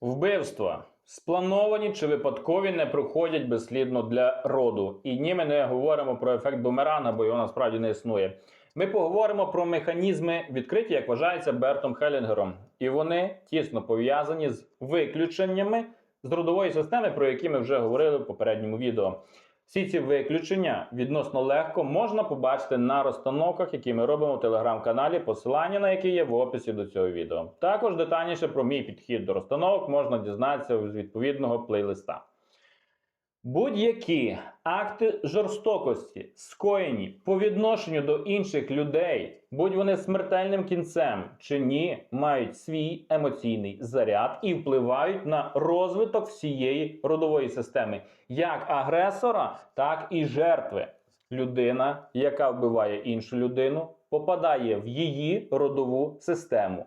Вбивства сплановані чи випадкові не проходять безслідно для роду. І ні, ми не говоримо про ефект бумеранга, бо його насправді не існує. Ми поговоримо про механізми відкриті, як вважається Бертом Хелінгером. І вони тісно пов'язані з виключеннями з родової системи, про які ми вже говорили в попередньому відео. Всі ці виключення відносно легко можна побачити на розстановках, які ми робимо в телеграм-каналі, посилання на які є в описі до цього відео. Також детальніше про мій підхід до розстановок можна дізнатися з відповідного плейлиста. Будь-які акти жорстокості, скоєні по відношенню до інших людей, будь вони смертельним кінцем чи ні, мають свій емоційний заряд і впливають на розвиток всієї родової системи, як агресора, так і жертви. Людина, яка вбиває іншу людину, попадає в її родову систему,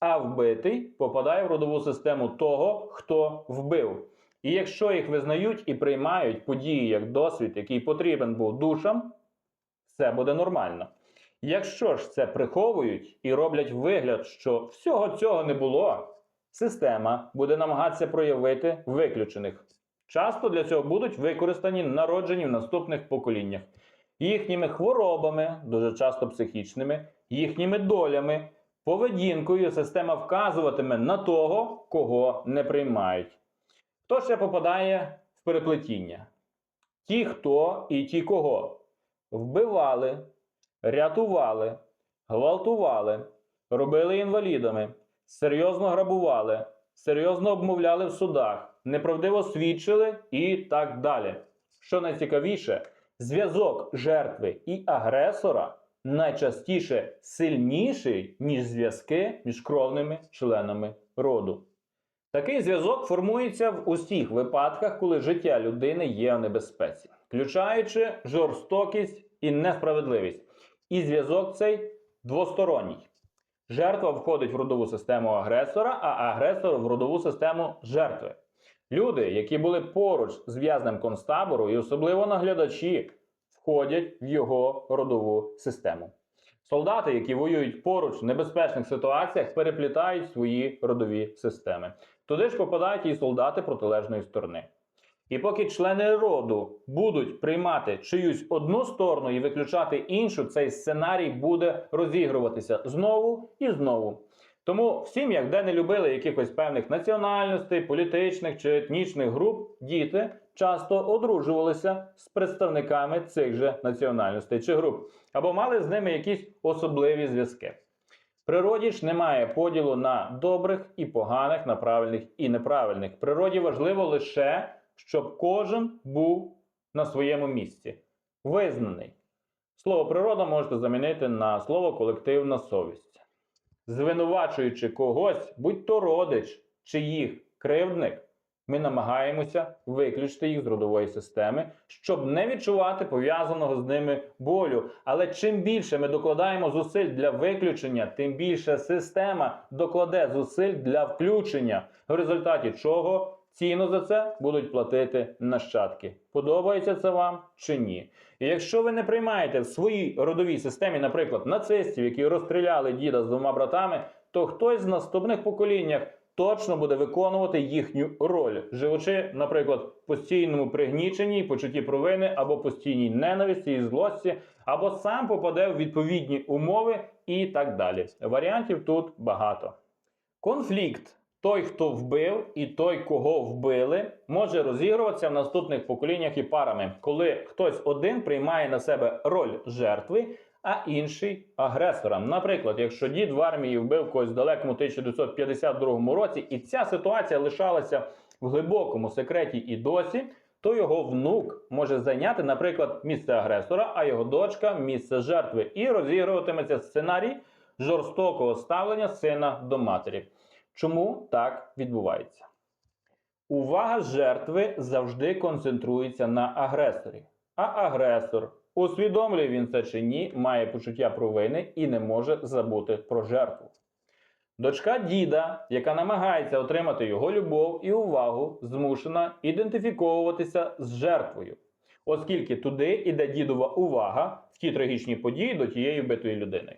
а вбитий попадає в родову систему того, хто вбив. І якщо їх визнають і приймають події як досвід, який потрібен був душам, все буде нормально. Якщо ж це приховують і роблять вигляд, що всього цього не було, система буде намагатися проявити виключених. Часто для цього будуть використані народжені в наступних поколіннях, їхніми хворобами, дуже часто психічними, їхніми долями, поведінкою система вказуватиме на того, кого не приймають. Хто ще попадає в переплетіння? Ті, хто і ті, кого вбивали, рятували, гвалтували, робили інвалідами, серйозно грабували, серйозно обмовляли в судах, неправдиво свідчили і так далі. Що найцікавіше, зв'язок жертви і агресора найчастіше сильніший, ніж зв'язки між кровними членами роду. Такий зв'язок формується в усіх випадках, коли життя людини є в небезпеці, включаючи жорстокість і несправедливість. І зв'язок цей двосторонній. Жертва входить в родову систему агресора, а агресор в родову систему жертви. Люди, які були поруч з в'язнем концтабору, і особливо наглядачі, входять в його родову систему. Солдати, які воюють поруч в небезпечних ситуаціях, переплітають свої родові системи. Туди ж попадають і солдати протилежної сторони. І поки члени роду будуть приймати чиюсь одну сторону і виключати іншу, цей сценарій буде розігруватися знову і знову. Тому в сім'ях, де не любили якихось певних національностей, політичних чи етнічних груп, діти часто одружувалися з представниками цих же національностей чи груп, або мали з ними якісь особливі зв'язки. В природі ж немає поділу на добрих і поганих, на правильних і неправильних. В природі важливо лише, щоб кожен був на своєму місці, визнаний. Слово природа можете замінити на слово колективна совість. Звинувачуючи когось, будь то родич чи їх кривдник, ми намагаємося виключити їх з родової системи, щоб не відчувати пов'язаного з ними болю. Але чим більше ми докладаємо зусиль для виключення, тим більше система докладе зусиль для включення, в результаті чого ціну за це будуть платити нащадки. Подобається це вам чи ні? І якщо ви не приймаєте в своїй родовій системі, наприклад, нацистів, які розстріляли діда з двома братами, то хтось з наступних поколіннях точно буде виконувати їхню роль, живучи, наприклад, в постійному пригніченні, почутті провини або постійній ненависті і злості, або сам попаде в відповідні умови і так далі. Варіантів тут багато. Конфлікт. Той, хто вбив, і той, кого вбили, може розігруватися в наступних поколіннях і парами, коли хтось один приймає на себе роль жертви, а інший агресора. Наприклад, якщо дід в армії вбив когось в далекому 1952 році, і ця ситуація лишалася в глибокому секреті і досі, то його внук може зайняти, наприклад, місце агресора, а його дочка місце жертви, і розігруватиметься сценарій жорстокого ставлення сина до матері. Чому так відбувається? Увага жертви завжди концентрується на агресорі. А агресор, усвідомлює він це чи ні, має почуття провини і не може забути про жертву. Дочка діда, яка намагається отримати його любов і увагу, змушена ідентифіковуватися з жертвою, оскільки туди іде дідова увага в ті трагічні події до тієї вбитої людини.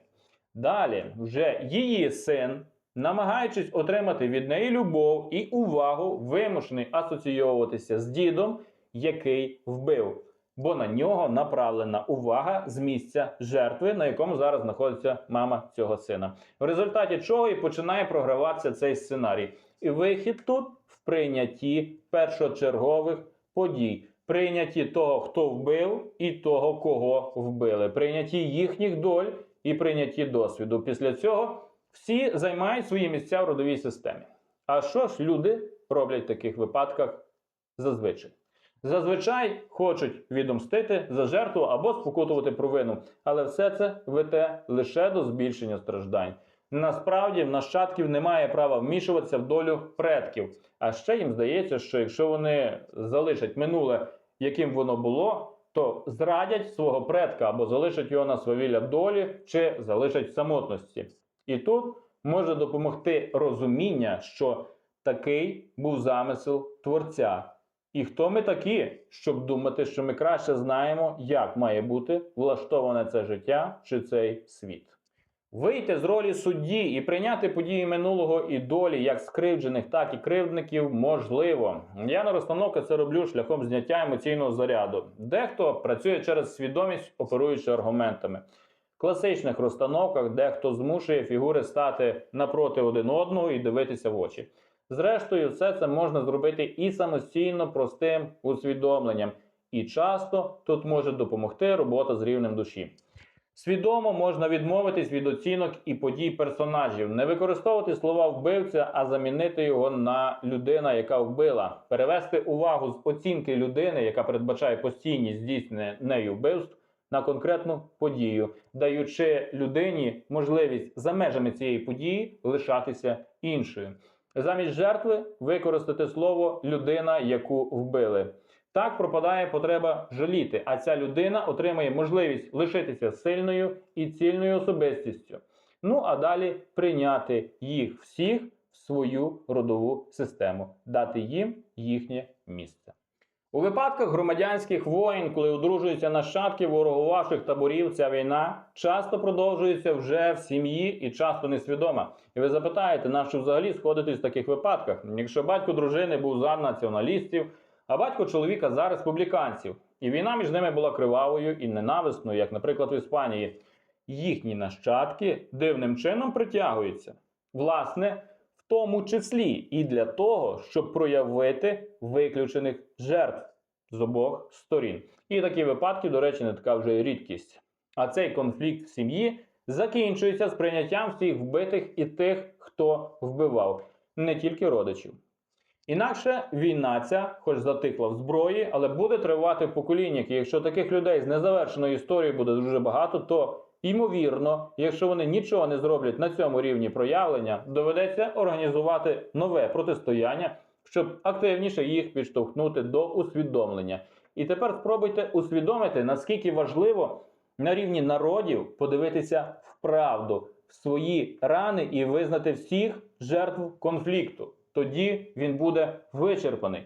Далі вже її син намагаючись отримати від неї любов і увагу, вимушений асоційовуватися з дідом, який вбив, бо на нього направлена увага з місця жертви, на якому зараз знаходиться мама цього сина. В результаті чого і починає програватися цей сценарій. І вихід тут в прийнятті першочергових подій, прийнятті того, хто вбив, і того, кого вбили, прийнятті їхніх доль і прийнятті досвіду. Після цього всі займають свої місця в родовій системі. А що ж люди роблять в таких випадках зазвичай? Зазвичай хочуть відомстити за жертву або спокутувати провину, але все це веде лише до збільшення страждань. Насправді в нащадків немає права вмішуватися в долю предків. А ще їм здається, що якщо вони залишать минуле, яким воно було, то зрадять свого предка або залишать його на свавілля долі, чи залишать в самотності. І тут може допомогти розуміння, що такий був замисел творця. І хто ми такі, щоб думати, що ми краще знаємо, як має бути влаштоване це життя чи цей світ. Вийти з ролі судді і прийняти події минулого і долі як скривджених, так і кривдників можливо. Я на розстановки це роблю шляхом зняття емоційного заряду. Дехто працює через свідомість, оперуючи аргументами. Класичних розстановках дехто змушує фігури стати напроти один одного і дивитися в очі. Зрештою, все це можна зробити і самостійно простим усвідомленням. І часто тут може допомогти робота з рівнем душі. Свідомо можна відмовитись від оцінок і подій персонажів, не використовувати слова вбивця, а замінити його на людина, яка вбила, перевести увагу з оцінки людини, яка передбачає постійність здійснення нею вбивств, на конкретну подію, даючи людині можливість за межами цієї події лишатися іншою. Замість жертви використати слово людина, яку вбили. Так пропадає потреба жаліти, а ця людина отримає можливість лишитися сильною і цільною особистістю. Ну а далі прийняти їх всіх в свою родову систему, дати їм їхнє місце. У випадках громадянських воїн, коли одружуються нащадки ворогувавших таборів, ця війна часто продовжується вже в сім'ї і часто несвідома. І ви запитаєте, на що взагалі сходитись в таких випадках? Якщо батько дружини був за націоналістів, а батько чоловіка за республіканців, і війна між ними була кривавою і ненависною, як, наприклад, в Іспанії, їхні нащадки дивним чином притягуються. Власне, тому числі і для того, щоб проявити виключених жертв з обох сторін. І такі випадки, до речі, не така вже рідкість. А цей конфлікт в сім'ї закінчується з прийняттям всіх вбитих і тих, хто вбивав, не тільки родичів. Інакше війна ця, хоч затихла в зброї, але буде тривати в поколіннях. І якщо таких людей з незавершеною історією буде дуже багато, то ймовірно, якщо вони нічого не зроблять на цьому рівні проявлення, доведеться організувати нове протистояння, щоб активніше їх підштовхнути до усвідомлення. І тепер спробуйте усвідомити, наскільки важливо на рівні народів подивитися в правду, в свої рани і визнати всіх жертв конфлікту. Тоді він буде вичерпаний.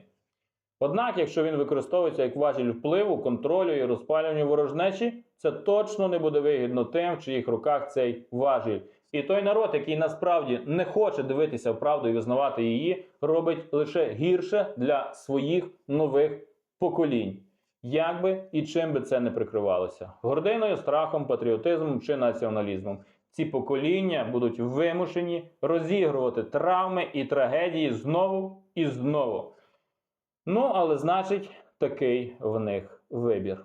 Однак, якщо він використовується як важіль впливу, контролю і розпалювання ворожнечі, це точно не буде вигідно тим, в чиїх руках цей важіль. І той народ, який насправді не хоче дивитися в правду і визнавати її, робить лише гірше для своїх нових поколінь. Як би і чим би це не прикривалося гординою, страхом, патріотизмом чи націоналізмом. Ці покоління будуть вимушені розігрувати травми і трагедії знову і знову. Ну, але значить, такий в них вибір.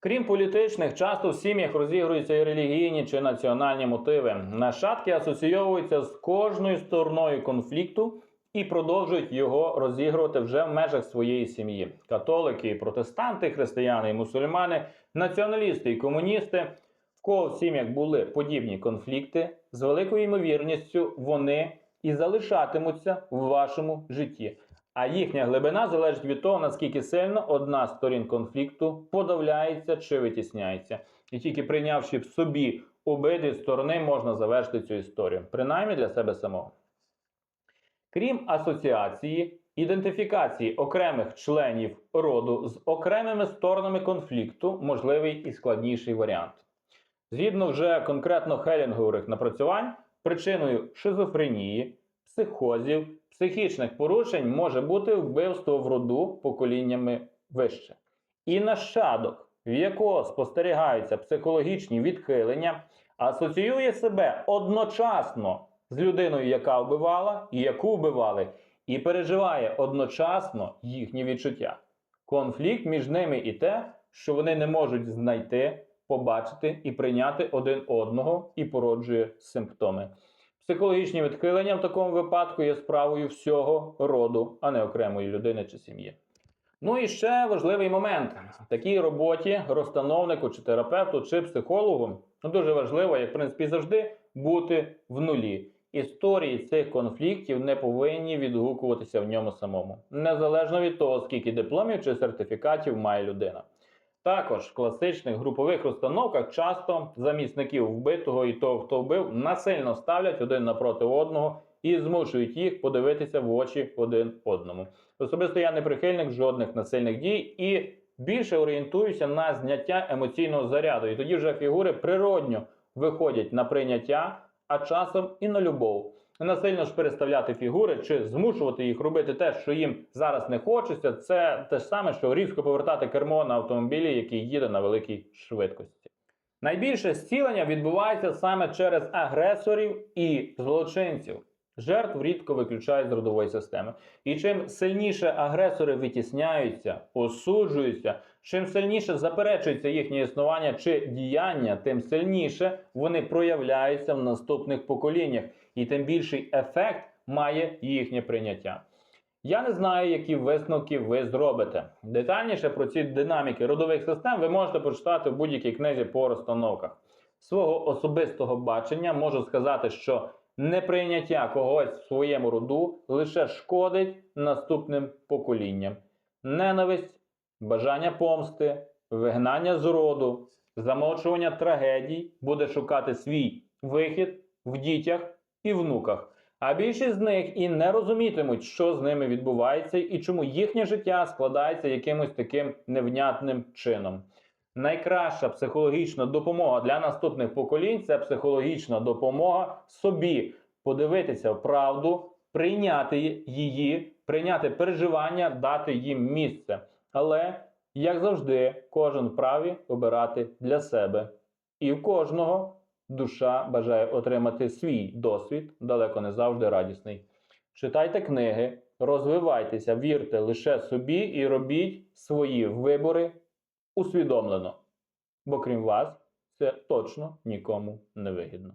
Крім політичних, часто в сім'ях розігруються і релігійні чи національні мотиви. Нащадки асоційовуються з кожною стороною конфлікту і продовжують його розігрувати вже в межах своєї сім'ї. Католики, протестанти, християни і мусульмани, націоналісти і комуністи. В кого в сім'ях були подібні конфлікти, з великою ймовірністю вони і залишатимуться в вашому житті. А їхня глибина залежить від того, наскільки сильно одна з сторін конфлікту подавляється чи витісняється. І тільки прийнявши в собі обидві сторони, можна завершити цю історію, принаймні для себе самого. Крім асоціації, ідентифікації окремих членів роду з окремими сторонами конфлікту, можливий і складніший варіант. Згідно вже конкретно хелінгових напрацювань, причиною шизофренії, психозів, психічних порушень може бути вбивство в роду поколіннями вище. І нащадок, в якого спостерігаються психологічні відхилення, асоціює себе одночасно з людиною, яка вбивала і яку вбивали, і переживає одночасно їхні відчуття. Конфлікт між ними і те, що вони не можуть знайти, побачити і прийняти один одного і породжує симптоми. Психологічні відхилення в такому випадку є справою всього роду, а не окремої людини чи сім'ї. Ну і ще важливий момент: в такій роботі розстановнику чи терапевту чи психологу ну, дуже важливо, як в принципі завжди, бути в нулі. Історії цих конфліктів не повинні відгукуватися в ньому самому, незалежно від того, скільки дипломів чи сертифікатів має людина. Також в класичних групових розстановках часто замісників вбитого і того, хто вбив, насильно ставлять один напроти одного і змушують їх подивитися в очі один одному. Особисто я не прихильник жодних насильних дій і більше орієнтуюся на зняття емоційного заряду. І тоді вже фігури природньо виходять на прийняття, а часом і на любов. Насильно ж переставляти фігури чи змушувати їх робити те, що їм зараз не хочеться, це те ж саме, що різко повертати кермо на автомобілі, який їде на великій швидкості. Найбільше зцілення відбувається саме через агресорів і злочинців. Жертв рідко виключають з родової системи. І чим сильніше агресори витісняються, осуджуються, чим сильніше заперечується їхнє існування чи діяння, тим сильніше вони проявляються в наступних поколіннях, і тим більший ефект має їхнє прийняття. Я не знаю, які висновки ви зробите. Детальніше про ці динаміки родових систем ви можете прочитати в будь-якій книзі по розстановках. Свого особистого бачення можу сказати, що неприйняття когось в своєму роду лише шкодить наступним поколінням. Ненависть, бажання помсти, вигнання з роду, замовчування трагедій буде шукати свій вихід в дітях і внуках. А більшість з них і не розумітимуть, що з ними відбувається і чому їхнє життя складається якимось таким невнятним чином. Найкраща психологічна допомога для наступних поколінь це психологічна допомога собі подивитися в правду, прийняти її, прийняти переживання, дати їм місце. Але, як завжди, кожен вправі обирати для себе. І в кожного душа бажає отримати свій досвід, далеко не завжди радісний. Читайте книги, розвивайтеся, вірте лише собі і робіть свої вибори усвідомлено. Бо крім вас, це точно нікому не вигідно.